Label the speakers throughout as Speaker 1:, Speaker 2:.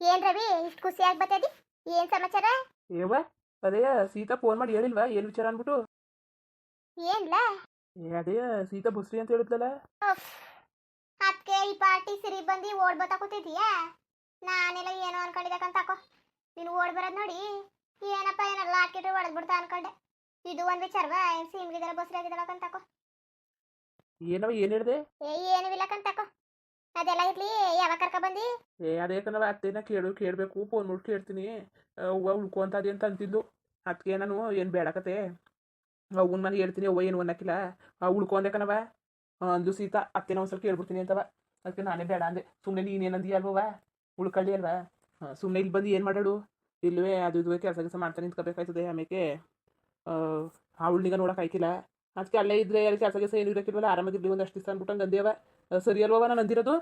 Speaker 1: ಏನ್ ರವಿ ಇಷ್ಟು ಖುಷಿಯಾಗಿ ಬರ್ತದಿ ಏನ್ ಸಮಾಚಾರ?
Speaker 2: ಏವ ಅದೇ ಸೀತಾ ಫೋನ್ ಮಾಡಿ ಹೇಳಿಲ್ವಾ ಏನ್ ವಿಚಾರ ಅನ್ಬಿಟ್ಟು
Speaker 1: ಏನ್ಲ?
Speaker 2: ಏ ಅದೇ ಸೀತಾ ಬುಸ್ರಿ ಅಂತ ಹೇಳಿದ್ಲಲ್ಲ?
Speaker 1: ಅದಕ್ಕೆ ಈ ಪಾರ್ಟಿ ಸಿರಿ ಬಂದು ಓಡ್ ಬತ್ತಾ ಕೂತಿದ್ಯಾ ನಾನೆಲ್ಲ ಏನೋ ಅನ್ಕೊಂಡಿದ್ದಕ್ಕಂತ ತಕೋ ನೀನು ಓಡ್ ಬರೋದ್ ನೋಡಿ ಏನಪ್ಪ ಏನಲ್ಲ ಹಾಕಿಟ್ರೆ ಹೊಡೆದ್ ಬಿಡ್ತಾ ಅನ್ಕೊಂಡೆ. ಇದು ಒಂದ್ ವಿಚಾರವಾ ಏನ್ ಸೀಮ್ಗಿದಾರ ಬಸ್ರಿ ಆಗಿದಾರ ತಕೋ
Speaker 2: ಏನವ ಏನು ಹೇಳಿದೆ?
Speaker 1: ಏ ಏನು ಇಲ್ಲ ತಕೋ ಅದೆಲ್ಲ ಇರ್ಲಿ, ಯಾವಾಗ ಕರ್ಕ ಬಂದಿ?
Speaker 2: ಏ, ಅದೇ ಕಣವ ಅತ್ತೆನ ಕೇಳು, ಕೇಳಬೇಕು ಫೋನ್ ಮಾಡಿ ಕೇಳ್ತೀನಿ. ಅವ್ವ ಉಳ್ಕೊಂತದೆ ಅಂತ ಅಂತಿದ್ದು ಅದಕ್ಕೆ ನಾನು ಏನು ಬೇಡಕತೆ ಅವ್ವನ ಮನೆ ಹೇಳ್ತೀನಿ, ಅವ್ವ ಏನು ಅನ್ನಕ್ಕಿಲ್ಲ ಉಳ್ಕೊಂಡೆ ಕಣವ ಅಂದು ಸೀತಾ, ಅತ್ತೆನ ಒಂದ್ಸಲ ಕೇಳ್ಬಿಡ್ತೀನಿ ಅಂತವ. ಅದಕ್ಕೆ ನಾನೇ ಬೇಡ ಅಂದೆ. ಸುಮ್ಮನೆ ನೀನೇನಂದಿ ಅಲ್ವವ ಉಳ್ಕಳ್ಳಿ ಅಲ್ವಾ? ಸುಮ್ಮನೆ ಇಲ್ಲಿ ಬಂದು ಏನು ಮಾಡಾಡು? ಇಲ್ವೇ, ಅದು ಇದು ಕೆಲಸ ಕೆಲಸ ಮಾಡ್ತಾ ನಿಂತ್ಕೋಬೇಕಾಯ್ತದೆ ಆಮೇಲೆ ಅವಳನಿಗ ನೋಡಕ್ ಆಯ್ಕಿಲ್ಲ ಅದಕ್ಕೆ ಅಲ್ಲೇ ಇದ್ರೆ ಅಲ್ಲಿ ಕೆಲಸ ಕೆಲಸ ಏನು ಇರಕ್ಕಿಲ್ವಲ್ಲ ಆರಾಮಾಗಿರ್ಲಿ ಒಂದಷ್ಟು ದಿವಸ ಅಂದ್ಬಿಟ್ಟು ಅಂದೇವ ಸರಿ ಅಲ್ವವ ನಾನು ಅಂದಿರೋದು?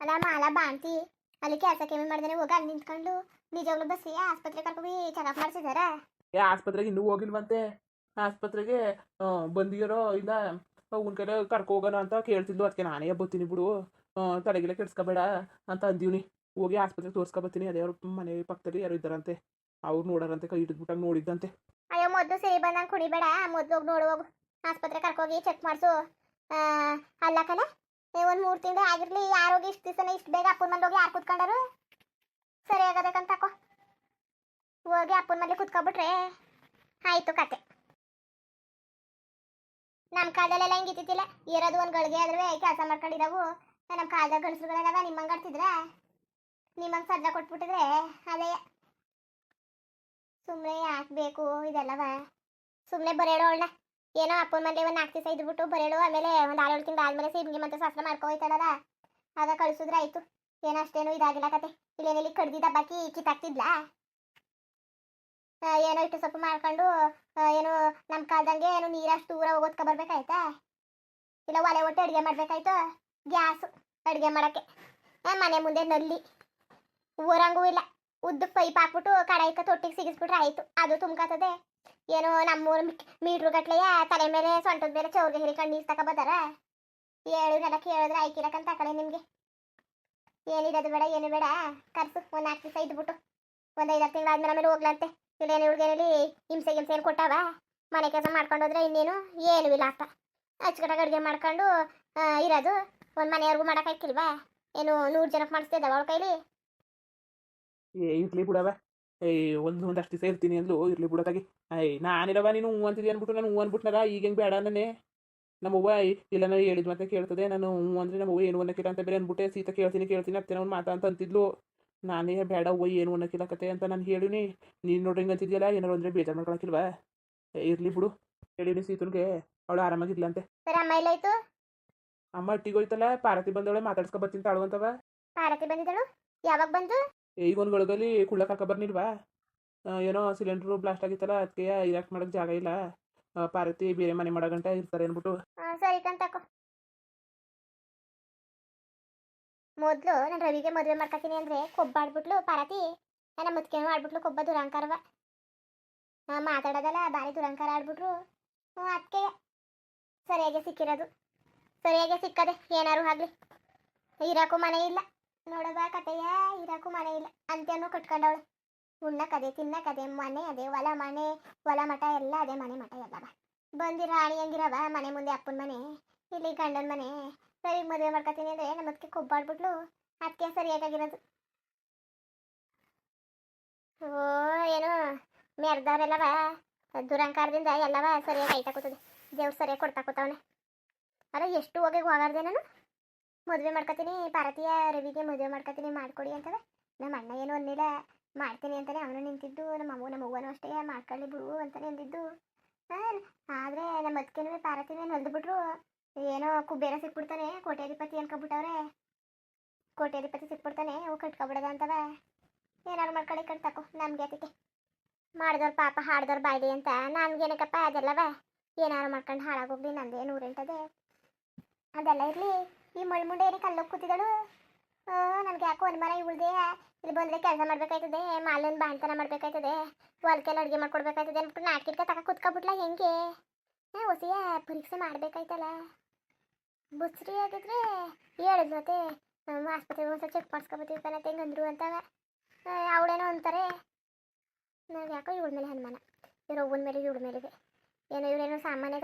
Speaker 1: ಅಲ್ಲ ಮಾಲ ಬಾಂತಿ ಅಲ್ಲಿ ಕೆಲಸ ಕೆಮ್ಮಿ ಮಾಡಿದ್ರೆ ಹೋಗಿ ಅಲ್ಲಿ ನಿಂತ್ಕೊಂಡು ನಿಜವಾಗ್ಲೂ ಬಸ್ಸಿ ಆಸ್ಪತ್ರೆ ಕರ್ಕೊಂಡು ಚೆಕಪ್ ಮಾಡ್ಸಿದಾರ?
Speaker 2: ಏ ಆಸ್ಪತ್ರೆಗೆ ಇನ್ನೂ ಹೋಗಿಲ್ವಂತೆ. ಆಸ್ಪತ್ರೆಗೆ ಬಂದಿರೋ ಇಲ್ಲ ಅವ್ನ ಕಡೆ ಕರ್ಕೊ ಹೋಗೋಣ ಅಂತ ಕೇಳ್ತಿದ್ಲು. ಅದಕ್ಕೆ ನಾನೇ ಬತ್ತೀನಿ ಬಿಡು. ತಲೆಗಿಲೆ ಕೆಡ್ಸ್ಕೊಬೇಡ ಅಂತ ಅಂದೀವ್ನಿ. ಹೋಗಿ ಆಸ್ಪತ್ರೆಗೆ ತೋರಿಸ್ಕೊಬತ್ತೀನಿ. ಅದೇ ಅವ್ರ ಮನೆ ಪಕ್ಕದಲ್ಲಿ ಯಾರು ಇದ್ದಾರಂತೆ. ಅವ್ರು ನೋಡಾರಂತೆ ಕೈ ಹಿಡಿದ್ಬಿಟ್ಟಂಗೆ ನೋಡಿದ್ದಂತೆ.
Speaker 1: ಅಯ್ಯೋ ಮೊದಲು ಸರಿ ಬಂದಂಗೆ ಕುಡಿಬೇಡ. ಮೊದಲು ಹೋಗಿ ನೋಡು ಹೋಗು. ಆಸ್ಪತ್ರೆ ಕರ್ಕೋಗಿ ಚೆಕ್ ಮಾಡಿಸು. ಅಲ್ಲ ಕಲ ಒಂದು ಮೂರು ತಿಂಗಳು ಆಗಿರ್ಲಿ, ಯಾರೋಗಿ ಇಷ್ಟು ದಿವಸನ ಇಷ್ಟು ಬೇಗ ಅಪ್ಪನ ಮನೇಲಿ ಹೋಗಿ ಯಾರು ಕೂತ್ಕೊಂಡರು? ಸರಿ ಆಗಬೇಕಂತ ಹೋಗಿ ಅಪ್ಪನ ಮನೇಲಿ ಕೂತ್ಕೊಬಿಟ್ರೆ ಆಯ್ತು ಕತೆ. ನಮ್ಮ ಕಾಲದಲ್ಲೆಲ್ಲ ಹಿಂಗೆ ಇದ್ದಿದ್ದಿಲ್ಲ ಇರೋದು ಒಂದು ಗಳಿಗೆ ಆದ್ರೂ ಕೆಲಸ ಮಾಡ್ಕೊಂಡಿದ್ದಾವು ನಮ್ಮ ಕಾಲದಾಗ ಗಂಡಸ್ರುಗಳೆಲ್ಲ ನಿಮ್ಮಂಗೆ ಆಡ್ತಿದ್ರೆ? ನಿಮ್ಮಂಗೆ ಸದ್ದ ಕೊಟ್ಬಿಟ್ಟಿದ್ರೆ ಅದೇ. ಸುಮ್ಮನೆ ಯಾಕೆ ಬೇಕು, ಇದೆಲ್ಲವ. ಸುಮ್ಮನೆ ಬರೆಯೋಣ ಏನೋ ಅಪ್ಪನ ಮನೆ ಒಂದು ನಾಲ್ಕು ದಿವಸ ಇದ್ಬಿಟ್ಟು ಬರೇಳು, ಆಮೇಲೆ ಒಂದು ಆರೇಳು ತಿಂಗಳು ಆದ್ಮೇಲೆ ಸಿಮ್ಗೆ ಮತ್ತೆ ಶಾಸ್ತ್ರ ಮಾಡ್ಕೊ ಹೋಯ್ತಾಳಲ್ಲ ಆಗ ಕಳಿಸಿದ್ರೆ ಆಯ್ತು. ಏನೋ ಅಷ್ಟೇನು ಇದಾಗಿಲ್ಲ ಕತೆ. ಏನಿಲ್ಲ ಕಡ್ದಿದ್ದ ಬಾಕಿ ಕಿತ್ತಾಕ್ತಿದ್ಲಾ ಏನೋ ಇಟ್ಟು ಸೊಪ್ಪು ಮಾಡ್ಕೊಂಡು ಏನು ನಮ್ಮ ಕಾಲ್ದಂಗೆ ಏನು ನೀರಷ್ಟು ದೂರ ಹೋಗೋದ್ಕ ಬರ್ಬೇಕಾಯ್ತಾ? ಇಲ್ಲ ಒಲೆ ಒಟ್ಟು ಅಡುಗೆ ಮಾಡ್ಬೇಕಾಯ್ತು? ಗ್ಯಾಸು ಅಡುಗೆ ಮಾಡೋಕ್ಕೆ. ಮನೆ ಮುಂದೆ ನಲ್ಲಿ. ಊರಂಗೂ ಇಲ್ಲ. ಉದ್ದ ಪೈಪ್ ಹಾಕ್ಬಿಟ್ಟು ಕಡಾಯಿಕ ತೊಟ್ಟಿಗೆ ಸಿಗಿಸ್ಬಿಟ್ರೆ ಆಯ್ತು. ಅದು ತುಂಬ್ಕತ್ತದೆ. ಏನೋ ನಮ್ಮೂರು ಮೀಟ್ರು ಗಟ್ಲೆಯ ತಲೆ ಮೇಲೆ ಸೊಂಟದ ಮೇಲೆ ಚೌರ್ಗೆ ತಕ ನೀರು ಹೇಳು ಹೇಳುನೆಲ್ಲ ಕೇಳಿದ್ರೆ ಆಯ್ಕಿರಕಂತ ಕಡೆ ನಿಮಗೆ. ಏನಿರೋದು ಬೇಡ, ಏನು ಬೇಡ. ಕರ್ಸು ಒಂದು ನಾಲ್ಕು ದಿವಸ ಇದ್ಬಿಟ್ಟು. ಒಂದು ಐದಾರು ತಿಂಗಳು ಆದ್ಮೇಲೆ ಆಮೇಲೆ ಹೋಗ್ಲಂತೆ. ಇಲ್ಲೇನು ಹುಡುಗೇನಲ್ಲಿ ಹಿಂಸೆ ಹಿಂಸೆ ಏನು ಕೊಟ್ಟಾವ? ಮನೆ ಕೆಲಸ ಮಾಡ್ಕೊಂಡು ಹೋದ್ರೆ ಇನ್ನೇನು ಏನು ಇಲ್ಲ ಅಪ್ಪ. ಅಚ್ಚುಕಟ್ಟಾಗಿ ಅಡುಗೆ ಮಾಡ್ಕೊಂಡು ಇರೋದು. ಒಂದು ಮನೆಯವ್ರಿಗೂ ಮಾಡೋಕ್ಕಾಗಿಲ್ವಾ ಏನು ನೂರು ಜನಕ್ಕೆ ಮಾಡಿಸ್ತಿದ್ದಾವ ಅವಳ ಕೈಲಿ?
Speaker 2: ಏ, ಇರ್ಲಿ ಬಿಡವ. ಏ, ಒಂದು ಒಂದಷ್ಟು ದಿವಸ ಇರ್ತೀನಿ ಅಂದ್ಲು. ಇರ್ಲಿ ಬಿಡೋದಾಗಿ ಅಯ್ಯ ನಾನಿರವ ನೀನು ಹ್ಞೂ ಅಂತಿದ್ದೆ ಅನ್ಬಿಟ್ಟು ನಾನು ಹ್ಞೂ ಅಂದ್ಬಿಟ್ನಲ್ಲ ಈಗ ಹೆಂಗ್ ಬೇಡ ನಾನೇ ನಮ್ಮವ್ವ ಇಲ್ಲ ನಾನು ಹೇಳಿದ್ ಮತ್ತೆ ಕೇಳ್ತದೆ. ನಾನು ಹ್ಞೂ ಅಂದರೆ ನಮ್ಮವ್ವ ಏನು ಅನ್ನಕ್ಕಿಲ್ಲ ಅಂತ ಬೇರೆ ಅನ್ಬಿಟ್ಟೆ ಸೀತಾ ಕೇಳ್ತೀನಿ ಕೇಳ್ತೀನಿ ಅತ್ತೆ ಅವ್ನು ಮಾತಾ ಅಂತ ಅಂತಿದ್ಲು. ನಾನೇ ಬೇಡ ಅವ್ವ ಏನು ಅನ್ನಕ್ಕಿಲ್ಲ ಕತೆ ಅಂತ ನಾನು ಹೇಳಿನಿ. ನೀನು ನೋಡ್ರಿ ಹಿಂಗೆ ಅಂತಿದ್ಯಲ್ಲ ಏನಾರು ಅಂದ್ರೆ ಬೇಜಾರು ಮಾಡ್ಕೊಳಕ್ಕಿಲ್ವಾ ಏ, ಇರ್ಲಿ ಬಿಡು ಹೇಳಿನಿ ಸೀತನ್ಗೆ. ಅವಳು ಆರಾಮಾಗಿರ್ಲಂತೆ
Speaker 1: ಅಂತೆ ಅಮ್ಮ ಇಲ್ಲಾಯ್ತು
Speaker 2: ಅಮ್ಮ ಅಟ್ಟಿಗೆ ಹೋಯ್ತಲ್ಲ ಪಾರತಿ ಬಂದವಳೆ ಮಾತಾಡ್ಸ್ಕೊ ಬರ್ತೀನಿ ತಾಳು ಅಂತವ.
Speaker 1: ಪಾರತಿ ಬಂದಿದ್ದಳು? ಯಾವಾಗ ಬಂದು?
Speaker 2: ಈಗ ಒಂದು ಒಳಗಲ್ಲಿ ಕುಳ್ಳಕ್ಕ ಬರ್ನಿಲ್ವಾ? ಏನೋ ಸಿಲಿಂಡ್ರು ಬ್ಲಾಸ್ಟ್ ಆಗಿತ್ತಲ್ಲ ಅದಕ್ಕೆ ಇರಾಕ್ ಮಾಡೋಕೆ ಜಾಗ ಇಲ್ಲ. ಪಾರ್ವತಿ ಬೇರೆ ಮನೆ ಮಾಡೋ ಇರ್ತಾರೆ ಅಂದ್ಬಿಟ್ಟು.
Speaker 1: ಹಾ, ಸರಿ ಕಂತಕೋ ಮೊದ್ಲು ನಾನು ರವಿಗೆ ಮದುವೆ ಮಾಡ್ಕೊತೀನಿ ಅಂದ್ರೆ ಕೊಬ್ಬಾಡ್ಬಿಟ್ಲು ಪಾರತಿ ನನ್ನ ಮುತ್ಕೇನು ಆಡ್ಬಿಟ್ಲು ಕೊಬ್ಬ ದುರಂಕಾರವ. ಮಾತಾಡೋದಲ್ಲ ಭಾರಿ ದುರಂಕಾರ ಆಡ್ಬಿಟ್ರು. ಅದಕ್ಕೆ ಸರಿಯಾಗಿ ಸಿಕ್ಕಿರೋದು. ಸರಿಯಾಗಿ ಸಿಕ್ಕದೆ ಏನಾರು ಆಗ್ಲಿ. ಇರಾಕು ಮನೆ ಇಲ್ಲ. ನೋಡೋದ ಕತೆಯ ಇರಾಕು ಮನೆ ಇಲ್ಲ. ಅಂತೇನು ಕಟ್ಕೊಂಡವಳು. ಉಣ್ಣಕ್ಕದೆ ತಿನ್ನಕ್ಕದೆ ಮನೆ ಅದೇ, ಹೊಲ ಮನೆ, ಹೊಲ ಮಠ ಎಲ್ಲ ಅದೇ, ಮನೆ ಮಠ ಎಲ್ಲವ ಬಂದಿರ ರಾಣಿ ಹಂಗಿರವ ಮನೆ ಮುಂದೆ ಅಪ್ಪನ ಮನೆ, ಇಲ್ಲಿ ಗಂಡನ ಮನೆ. ಸರಿ, ಮದುವೆ ಮಾಡ್ಕೊತೀನಿ ಅಂದ್ರೆ ನಮ್ಮ ಅದಕ್ಕೆ ಕೊಬ್ಬಾಡ್ಬಿಟ್ಲು. ಅದಕ್ಕೆ ಸರಿಯಾಗಿರೋದು ಓ, ಏನು ಮೆರ್ದವ್ರೆಲ್ಲವ. ದುರಂಕಾರದಿಂದ ಎಲ್ಲವ ಸರಿಯಾಗಿ ಐತಾ ಕೂತದೆ. ದೇವ್ರು ಸರಿಯಾಗಿ ಕೊಡ್ತಾ ಕೂತವನೆ. ಅಲ್ಲ ಎಷ್ಟು ಹೋಗಿ ಹೋಗಾರ್ದೆ ನಾನು. ಮದುವೆ ಮಾಡ್ಕೊತೀನಿ ಭಾರತೀಯ ರವಿಗೆ ಮದುವೆ ಮಾಡ್ಕೊತೀನಿ, ಮಾಡ್ಕೊಡಿ ಅಂತವೆ. ನಮ್ಮ ಅಣ್ಣ ಏನು ಅನ್ನಿಲ್ಲ. ಮಾಡ್ತೀನಿ ಅಂತಾನೆ ಅವನು ನಿಂತಿದ್ದು, ನಮ್ಮ ಅಮ್ಮ ನಮ್ಮ ಅವ್ವನೂ ಅಷ್ಟೇ ಮಾಡ್ಕೊಳ್ಳಿ ಬಿಡು ಅಂತಾನೆ ಅಂದಿದ್ದು. ಆದರೆ ನಮ್ಮ ಅದಕ್ಕೇನು ಪಾರ್ವತಿನೇ ನೊಂದ್ಬಿಟ್ರು ಏನೋ ಕುಬೇರ ಸಿಕ್ಬಿಡ್ತಾನೆ, ಕೋಟ್ಯಾಧಿಪತಿ ಅನ್ಕೊಬಿಟ್ಟವ್ರೆ ಕೋಟ್ಯಾಧಿಪತಿ ಸಿಕ್ಬಿಡ್ತಾನೆ, ಅವು ಕಟ್ಕೊಬಿಡದ ಅಂತವ. ಏನಾರು ಮಾಡ್ಕೊಳ್ಳಿ ಕಟ್ತಾಕೋ ನಮ್ಗೆ ಅದಕ್ಕೆ ಮಾಡಿದವ್ರು ಪಾಪ ಹಾಡ್ದವ್ರು ಬಾಯ್ಲಿ ಅಂತ ನನ್ಗೇನಕ್ಕಪ್ಪ ಅದೆಲ್ಲವ? ಏನಾರು ಮಾಡ್ಕೊಂಡು ಹಾಳಾಗೋಗ್ಲಿ, ನಂದೇನು ನೂರೆಂಟದೆ ಅದೆಲ್ಲ ಇರಲಿ, ಈ ಮಳ್ಮುಂಡೆ ಏನಕ್ಕೆ ಅಲ್ಲೋಗಿ ಕೂತಿದಳು. ನನಗೆ ಯಾಕೋ ಅನುಮಾನ ಇವಳದೆ ಇಲ್ಲಿ ಬಂದರೆ ಕೆಲಸ ಮಾಡ್ಬೇಕಾಯ್ತದೆ ಮಾಲಿನ ಬಾಣ್ತನ ಮಾಡ್ಬೇಕಾಯ್ತದೆ ಹೊಲ್ಕೆಲ್ಲ ಅಡುಗೆ ಮಾಡ್ಕೊಡ್ಬೇಕಾಯ್ತದೆ ಅಂದ್ಬಿಟ್ಟು ನಾಲ್ಕಿಡ್ಕ ತಕ ಕುತ್ಕೊಬಿಟ್ಲ ಹೆಂಗೆ? ಹಾಂ ಹೊಸಿಯ ಪರೀಕ್ಷೆ ಮಾಡ್ಬೇಕಾಯ್ತಲ್ಲ. ಬುಸ್ರಿ ಆಗಿದ್ರೆ ಹೇಳಿದ್ ಮತ್ತೆ ನಮ್ಮ ಆಸ್ಪತ್ರೆಗೆ ಒಂದ್ಸಲ ಚೆಕ್ ಮಾಡಿಸ್ಕೊಬತ್ತೀವಿ ಕಣತ್ತೆ ಹೆಂಗಂದ್ರು ಅಂತವ. ಅವಳೇನೋ ಅಂತಾರೆ. ನಾವು ಯಾಕೋ ಇವಳ ಮೇಲೆ ಹನುಮಾನ ಇವ್ರ ಅವ್ವನ ಮೇಲೆ, ಇವಳ ಮೇಲಿದೆ ಏನೋ ಇವಳೇನೋ ಸಾಮಾನ್ಯ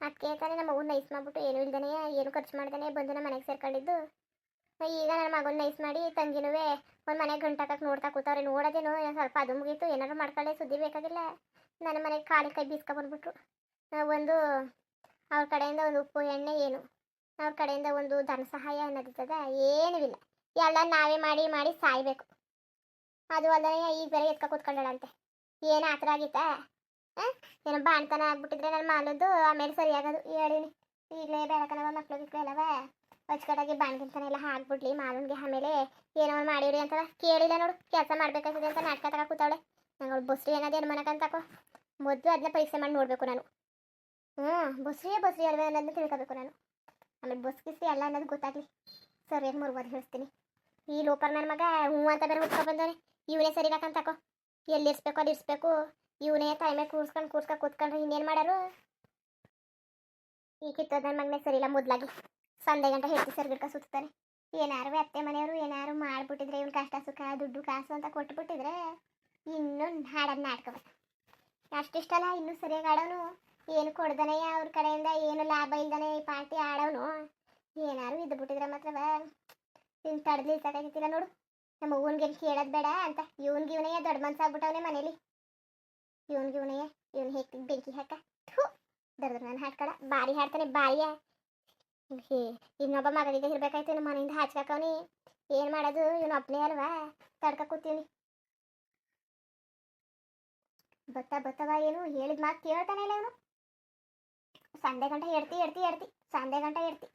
Speaker 1: ಅದಕ್ಕೆ ತಾನೇ ನಮ್ಮ ಅವ್ವನ ನೈಸ್ ಮಾಡ್ಬಿಟ್ಟು ಏನು ಇಲ್ದಾನೆ, ಏನು ಖರ್ಚು ಮಾಡ್ದಾನೆ ಬಂದು ನಮ್ಮ ಮನೆಗೆ ಸೇರ್ಕೊಂಡಿದ್ದು. ಈಗ ನನ್ನ ಮಗನ ನೈಸ್ ಮಾಡಿ ತಂಗಿನೂ ಒಂದು ಮನೆಗೆ ಗಂಟಾಕಕ್ಕೆ ನೋಡ್ತಾ ಕೂತವ್ರೆ, ನೋಡೋದೇನು ಸ್ವಲ್ಪ ಅದು ಮುಗೀತು, ಏನಾದ್ರು ಮಾಡ್ಕೊಳ್ಳೆ, ಸುದ್ದಿ ಬೇಕಾಗಿಲ್ಲ. ನನ್ನ ಮನೆಗೆ ಖಾಲಿ ಕೈ ಬೀಸ್ಕೊ ಬಂದ್ಬಿಟ್ರು. ಒಂದು ಅವ್ರ ಕಡೆಯಿಂದ ಒಂದು ಉಪ್ಪು, ಎಣ್ಣೆ, ಏನು. ಅವ್ರ ಕಡೆಯಿಂದ ಒಂದು ಧನ ಸಹಾಯ ಅನ್ನೋದಿರ್ತದ, ಏನೂ ಇಲ್ಲ. ಎಲ್ಲ ನಾವೇ ಮಾಡಿ ಮಾಡಿ ಸಾಯ್ಬೇಕು. ಅದು ಅಲ್ಲದೆ ಈಗ ಬೇರೆ ಎತ್ಕ ಕೂತ್ಕೊಂಡಳಂತೆ. ಏನು ಆ ಥರ ಆಗಿತ್ತಾ ಏನೋ ಬಾಣ್ತನ ಆಗ್ಬಿಟ್ಟಿದ್ರೆ ನನ್ನ ಮಾಲದ್ದು, ಆಮೇಲೆ ಸರಿಯಾಗೋದು, ಹೇಳಿನಿ. ಈಗಲೇ ಬೆಳಕನವ ಮಕ್ಳು ಗಿಕ್ಳು ಎಲ್ಲವ? ಅಚ್ಚುಕಟ್ಟಾಗಿ ಬಾಣ್ಗಿಂತನ ಎಲ್ಲ ಹಾಕ್ಬಿಡ್ಲಿ ಮಾಲನ್ಗೆ ಆಮೇಲೆ ಏನೋ ಮಾಡಿವ್ರಿ ಅಂತ ಕೇಳಿಲ್ಲ ನೋಡು, ಕೆಲಸ ಮಾಡ್ಬೇಕಾಗಿದೆ ಅಂತ ನಾಟಕ ತಗ ಕೂತವಳೆ. ನಂಗೆ ಬಸ್ರಿ ಬಸ್ರಿ ಏನಾದ್ರು ಮನಕಂತಕೋ ಮೊದಲು ಅದನ್ನ ಪರೀಕ್ಷೆ ಮಾಡಿ ನೋಡಬೇಕು ನಾನು. ಹ್ಞೂ ಬಸ್ರಿಯೇ ಬಸ್ರಿ ಅಲ್ವೇ ಅನ್ನೋದನ್ನ ತಿಳ್ಕೊಬೇಕು ನಾನು. ಆಮೇಲೆ ಬಸ್ ಅಲ್ಲ ಅನ್ನೋದು ಗೊತ್ತಾಗ್ಲಿ. ಸರಿಯಾಗಿ ಮುರ್ಬೋದು ಹೇಳ್ತೀನಿ. ಈ ಲೋಕರ್ ನನ್ನ ಮಗ ಹ್ಞೂ ಅಂತ ಬೇರೆ ಹುಡ್ಕೊ ಬಂದವನೆ. ಇವನೇ ಸರಿಗಾಕಂತಕೋ ಎಲ್ಲಿ ಎಲ್ಲಿರ್ಸ್ಬೇಕು ಅಲ್ಲಿ ಇರಿಸ್ಬೇಕು. ಇವನೇ ತಾಯಿ ಮೇಲೆ ಕೂರ್ಸ್ಕೊಂಡು ಕೂರ್ಸ್ಕೊಂಡು ಕೂತ್ಕೊಂಡ್ರೆ ಇನ್ನೇನು ಮಾಡೋರು? ಈ ಕಿತ್ತದ ಮಗನೇ ಸರಿಯಿಲ್ಲ ಮೊದ್ಲಾಗಿ ಸಂದೆ ಗಂಟೆ ಹೇಳ್ತಿ ಸರ್ ಸುತ್ತಾನೆ ಏನಾರು ಅತ್ತೆ ಮನೆಯವರು ಏನಾರು ಮಾಡ್ಬಿಟ್ಟಿದ್ರೆ ಇವ್ನ ಕಷ್ಟ ಸುಖ, ದುಡ್ಡು ಕಾಸು ಅಂತ ಕೊಟ್ಬಿಟ್ಟಿದ್ರೆ ಇನ್ನೂ ಹಾಡೋದು ನಾಟಕ ಅಷ್ಟಿಷ್ಟಲ್ಲ, ಇನ್ನೂ ಸರಿಯಾಗಿ ಆಡೋನು ಏನು ಕೊಡ್ದನೆ ಅವ್ರ ಕಡೆಯಿಂದ, ಏನು ಲಾಭ ಇಲ್ದನೆ ಈ ಪಾರ್ಟಿ ಆಡೋನು ಏನಾರು ಇದ್ದು ಬಿಟ್ಟಿದ್ರೆ ಮಾತ್ರ ಇನ್ನು ತಡೆದು ಸಾಕಾಗಿತ್ತಿಲ್ಲ ನೋಡು. ನಮ್ಮ ಅವ್ವನ್ಗೆ ಕೇಳೋದು ಬೇಡ ಅಂತ. ಇವನ್ಗೆ ಇವನೇ ದೊಡ್ಡ ಮನ್ಸಾಗ್ಬಿಟ್ಟವನೇ ಮನೇಲಿ. ಇವನ್ಗೆ ಇವನೇ, ಇವನ್ ಹೇಗೆ ಬೆಂಕಿ ಹಾಕ. ಥೂ. ನಾನು ಹಾಡ್ಕಳ ಬಾರಿ ಹಾಡ್ತಾನೆ ಬಾರಿಯ ಹೇ. ಇನ್ನೊಬ್ಬ ಮಗಳಿಗೆ ಇರ್ಬೇಕಾಯ್ತು ನಮ್ಮ ಮನೆಯಿಂದ ಹಾಚ್ಕಾಕವ್ನಿ. ಏನು ಮಾಡೋದು? ಇವನು ಒಬ್ಬನೇ ಅಲ್ವಾ? ತಡ್ಕ ಕೂತೀನಿ ಬತ್ತ, ಬತ್ತವ ಏನು? ಹೇಳಿದ ಮಾತು ಕೇಳ್ತಾನೆ ಇಲ್ಲ ಇವನು. ಸಂಡೆ ಗಂಟೆ ಎಡ್ತಿ ಎಡ್ತಿ ಎಡ್ತಿ. ಸಂಡೆ ಗಂಟೆ ಎಡ್ತಿ.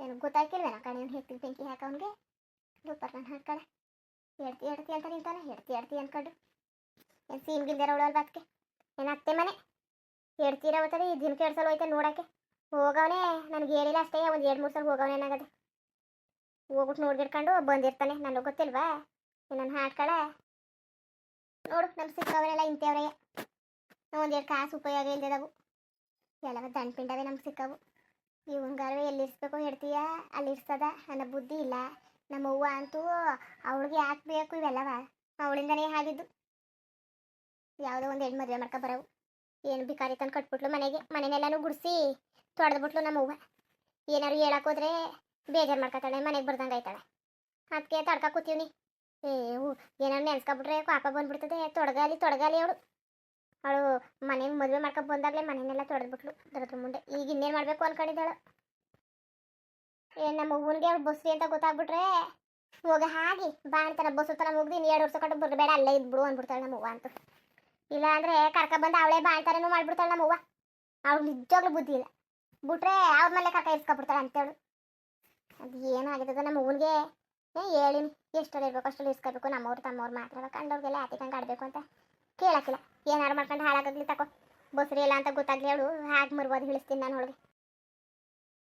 Speaker 1: ಏನು ಗೊತ್ತಾಯ್ಕಿಲ್ವೇನ ಕಣೆ ಅವ್ನು ಹೆತ್ತಿ ಬೆಂಕಿ ಹಾಕವನ್ಗೆ? ಸೂಪರ್ ನಾನು ಹಾಡ್ಕಳ ಎಡ್ತಿ ಎಡ್ತಿ ಅಂತ ನಿಂತಾನೆ, ಎಡ್ತಿ ಎಡ್ತಿ ಅನ್ಕೊಂಡು ಏನು ಸೀನ್ ಗಿಲ್ದಾರ ಅವಳಲ್ವ ಅದಕ್ಕೆ ಏನು ಅತ್ತೆ ಮನೆ? ಎಡ್ತೀರ ಹೋಗ್ತದೆ ಈ ದಿನಕ್ಕೆ ಎರಡು ಸಲ ನೋಡಕ್ಕೆ. ಹೋಗವನೆ, ನನಗೆ ಹೇಳಿಲ್ಲ ಅಷ್ಟೇ, ಒಂದು ಎರಡು ಮೂರು ಸಲ ಹೋಗವನೆ ಏನಾಗದೆ ಹೋಗ್ಬಿಟ್ಟು ನೋಡ್ಗಿಡ್ಕೊಂಡು ಬಂದಿರ್ತಾನೆ ನನಗೆ ಗೊತ್ತಿಲ್ವಾ? ನನ್ನ ಹಾಡ್ಕಳ ನೋಡು ನಮ್ಮ ಸಿಕ್ಕವರೆಲ್ಲ ಇಂಥವ್ರೆ. ಒಂದೆರಡು ಕಾಸು ಉಪಯೋಗ ಇಲ್ದಿದವು ಎಲ್ಲವ ದಂಡ್ಪಿಂಡವೇ ನಮ್ಗೆ ಸಿಕ್ಕವು. ಇವಂಗಾರು ಎಲ್ಲಿ ಇರಿಸ್ಬೇಕು ಹೇಳ್ತೀಯ? ಅಲ್ಲಿ ಇರ್ಸದ ಅನ್ನೋ ಬುದ್ಧಿ ಇಲ್ಲ. ನಮ್ಮ ಅವ್ವ ಅಂತೂ ಅವಳಿಗೆ ಯಾಕೆ ಬೇಕು ಇವೆಲ್ಲವ? ಅವಳಿಂದನೇ ಹಾಗಿದ್ದು ಯಾವುದೋ ಒಂದು ಹೆಣ್ಣು ಮದುವೆ ಮಾಡ್ಕೊ ಬರವು. ಏನು ಬಿಕಾರಿ ತಂದು ಕಟ್ಬಿಟ್ಲು ಮನೆಗೆ. ಮನೆನೆಲ್ಲನೂ ಗುಡಿಸಿ ತೊಡೆದ್ಬಿಟ್ಲು ನಮ್ಮ ಅವ್ವ ಏನಾರು ಹೇಳಕ್ ಹೋದ್ರೆ ಬೇಜಾರು ಮಾಡ್ಕೊತಾಳೆ, ಮನೆಗೆ ಬರ್ದಂಗೆ ಆಯ್ತಾಳೆ. ಅದಕ್ಕೆ ತಡ್ಕ ಕೂತೀವ್ನಿ. ಏ, ಹೂ, ಏನಾರು ನೆನ್ಸ್ಕೊಬಿಟ್ರೆ ಪಾಪ ಬಂದ್ಬಿಡ್ತದೆ, ತೊಡಗಾಲಿ ತೊಡಗಾಲಿ ಅವಳು. ಅವಳು ಮನೆಗೆ ಮದುವೆ ಮಾಡ್ಕೊಂಡು ಬಂದಾಗಲೇ ಮನೆಯನ್ನೆಲ್ಲ ತೊಡೆದ್ಬಿಟ್ಲು, ದರದ್ರ ಮುಂದೆ. ಈಗ ಇನ್ನೇನು ಮಾಡಬೇಕು ಅನ್ಕೊಂಡಿದ್ದಾಳು. ಏ, ನಮ್ಮ ಅವ್ಳು ಬಸ್ರಿ ಅಂತ ಗೊತ್ತಾಗ್ಬಿಟ್ರೆ ಹೋಗ ಹಾಗೆ. ಬಾಣ್ತನ ಬಸ್ಸು ತನ ಮುಗ್ದು ಇನ್ನು ಎರಡು ವರ್ಷ ಕಟ್ಟು ಬರಬೇಡ, ಅಲ್ಲೇ ಇದ್ಬಿಡು ಅಂದ್ಬಿಡ್ತಾಳೆ ನಮ್ಮ ಅವ್ವ ಅಂತೂ. ಇಲ್ಲ ಅಂದ್ರೆ ಕರ್ಕ ಬಂದು ಅವಳೇ ಬಾಳ್ತಾರೇನು ಮಾಡ್ಬಿಡ್ತಾಳೆ ನಮ್ಮ ಅವ್ವ ಅವ್ಳು ನಿಜವಾಗ್ಲೂ ಬುದ್ಧಿ ಇಲ್ಲ. ಬಿಟ್ರೆ ಅವ್ರ ಮೇಲೆ ಕರ್ಕ ಇರ್ಸ್ಕೊಬಿಡ್ತಾಳೆ ಅಂತೇಳು. ಅದು ಏನಾಗಿದ್ದದ ನಮ್ಮ ಅವ್ವನಿಗೆ. ಏ ಹೇಳಿನಿ ಎಷ್ಟರಲ್ಲಿ ಇರ್ಬೇಕು ಅಷ್ಟು ಇಸ್ಕೋಬೇಕು ನಮ್ಮವ್ರು ತಮ್ಮವ್ರು ಮಾತ್ರ ಕಂಡವ್ರಿಗೆಲ್ಲ ಆತಿಕಂಗೆ ಆಡಬೇಕು ಅಂತ ಕೇಳಕ್ಕಿಲ್ಲ. ಏನಾರು ಮಾಡ್ಕೊಂಡು ಹಾಳಾಗಲಿ ತಕೋ. ಬಸ್ರಿ ಇಲ್ಲ ಅಂತ ಗೊತ್ತಾಗ್ಲಿ ಅವಳು, ಹಾಗೆ ಮರ್ಬೋದು ಹೇಳಿಸ್ತೀನಿ ನಾನು ಅವಳಿಗೆ.